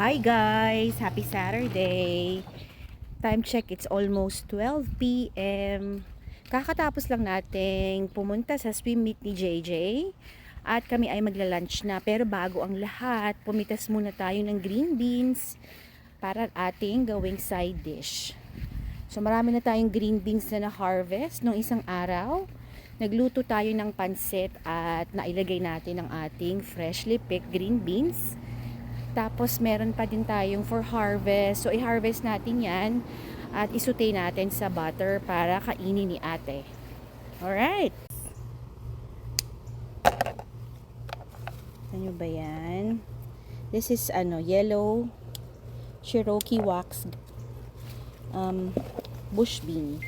Hi guys! Happy Saturday! Time check, it's almost 12 p.m. Kakatapos lang nating pumunta sa swim meet ni JJ at kami ay magla-lunch na pero bago ang lahat, pumitas muna tayo ng green beans para ating gawing side dish. So marami na tayong green beans na na-harvest nung isang araw. Nagluto tayo ng pansit at nailagay natin ang ating freshly picked green beans. Tapos meron pa din tayong for harvest. So i-harvest natin 'yan at isutay natin sa butter para kainin ni ate. Alright. Ano ba 'yan? This is ano, yellow Cherokee wax um, bush bean.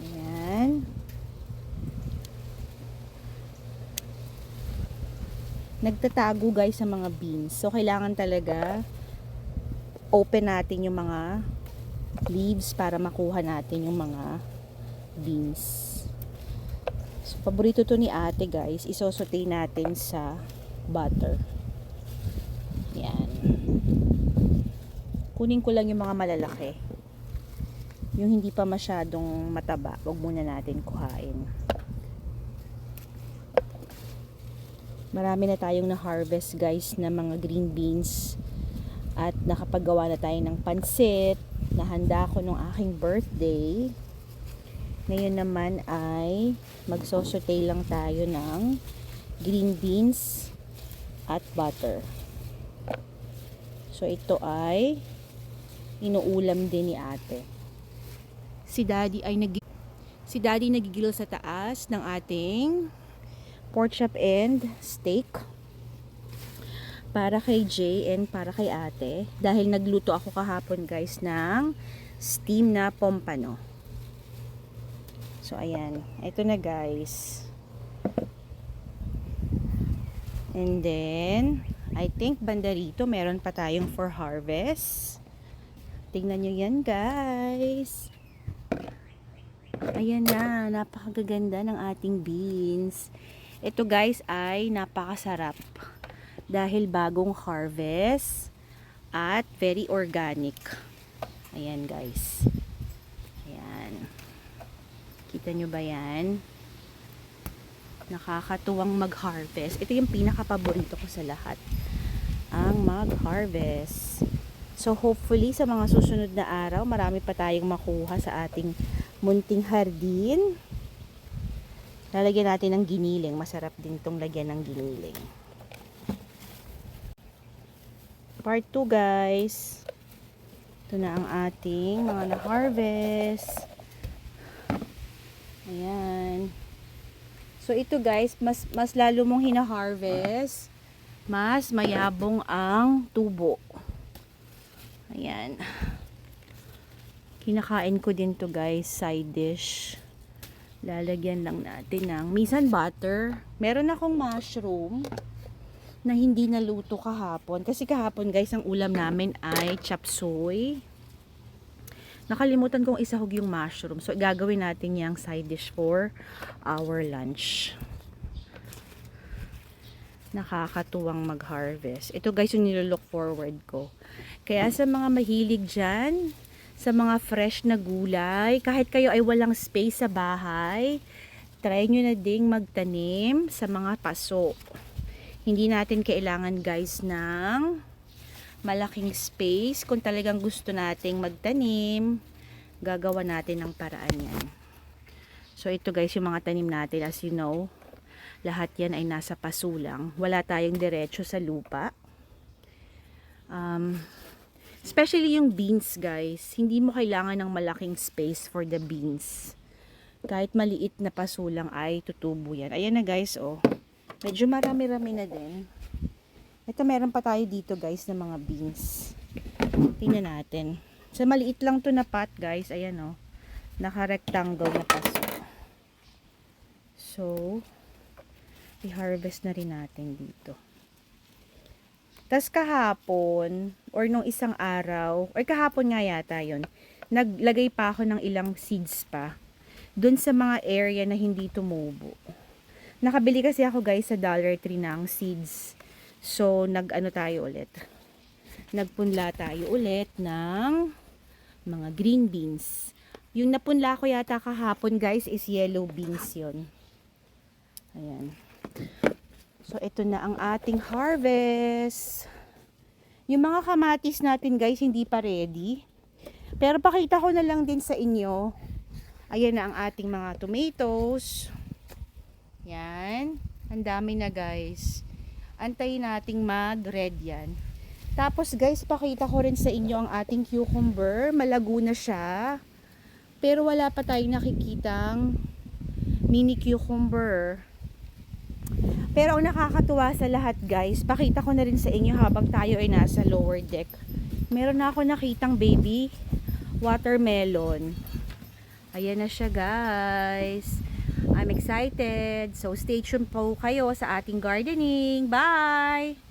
Ayan. Nagtatago guys sa mga beans. So, kailangan talaga open natin yung mga leaves para makuha natin yung mga beans. So, paborito to ni ate guys. Isosote natin sa butter. Yan. Kunin ko lang yung mga malalaki. Yung hindi pa masyadong mataba, wag muna natin kuhain. Marami na tayong na-harvest guys na mga green beans. At nakapagawa na tayo ng pansit. Nahanda ko nung aking birthday. Ngayon naman ay magsosote lang tayo ng green beans at butter. So ito ay inuulam din ni ate. Si daddy ay nag si daddy nagigil sa taas ng ating pork chop and steak para kay Jay and para kay ate. Dahil nagluto ako kahapon guys ng steam na pompano. So ayan. Ito na guys. And then I think banda rito meron pa tayong for harvest. Tingnan nyo yan guys. Ayan na. Napakagaganda ng ating beans ito guys ay napakasarap dahil bagong harvest at very organic. Ayan guys. Ayan. Kita nyo ba yan? Nakakatuwang mag-harvest. Ito yung pinaka-paborito ko sa lahat. Ang mag-harvest. So hopefully sa mga susunod na araw, marami pa tayong makuha sa ating munting hardin. Lalagyan natin ng giniling. Masarap din itong lagyan ng giniling. Part 2 guys. Ito na ang ating mga na-harvest. Ayan. So ito guys, mas, mas lalo mong hina-harvest, mas mayabong ang tubo. Ayan. Kinakain ko din to guys, side dish lalagyan lang natin ng minsan butter. Meron akong mushroom na hindi naluto kahapon. Kasi kahapon guys, ang ulam namin ay chop suey. Nakalimutan kong isahog yung mushroom. So, gagawin natin yung side dish for our lunch. Nakakatuwang mag-harvest. Ito guys yung nilook forward ko. Kaya sa mga mahilig dyan, sa mga fresh na gulay. Kahit kayo ay walang space sa bahay, try nyo na ding magtanim sa mga paso. Hindi natin kailangan guys ng malaking space. Kung talagang gusto nating magtanim, gagawa natin ng paraan yan. So ito guys yung mga tanim natin as you know. Lahat yan ay nasa paso lang. Wala tayong diretso sa lupa. Um, Especially yung beans guys, hindi mo kailangan ng malaking space for the beans. Kahit maliit na paso lang ay tutubo yan. Ayan na guys, oh. Medyo marami-rami na din. Ito meron pa tayo dito guys ng mga beans. Tingnan natin. Sa maliit lang to na pot guys, ayan oh. Naka-rectangle na paso. So, i-harvest na rin natin dito. Tas kahapon, or nung isang araw, or kahapon nga yata yon naglagay pa ako ng ilang seeds pa dun sa mga area na hindi tumubo. Nakabili kasi ako guys sa Dollar Tree ng seeds. So, nag-ano tayo ulit. nagpunla tayo ulit ng mga green beans. Yung napunla ko yata kahapon guys is yellow beans yon. Ayan. So ito na ang ating harvest. Yung mga kamatis natin guys hindi pa ready. Pero pakita ko na lang din sa inyo. Ayan na ang ating mga tomatoes. Yan. Ang dami na guys. Antayin nating mag-red yan. Tapos guys, pakita ko rin sa inyo ang ating cucumber. Malago na siya. Pero wala pa tayong nakikitang mini cucumber. Pero ang nakakatuwa sa lahat guys, pakita ko na rin sa inyo habang tayo ay nasa lower deck. Meron na ako nakitang baby watermelon. Ayan na siya guys. I'm excited. So stay tuned po kayo sa ating gardening. Bye!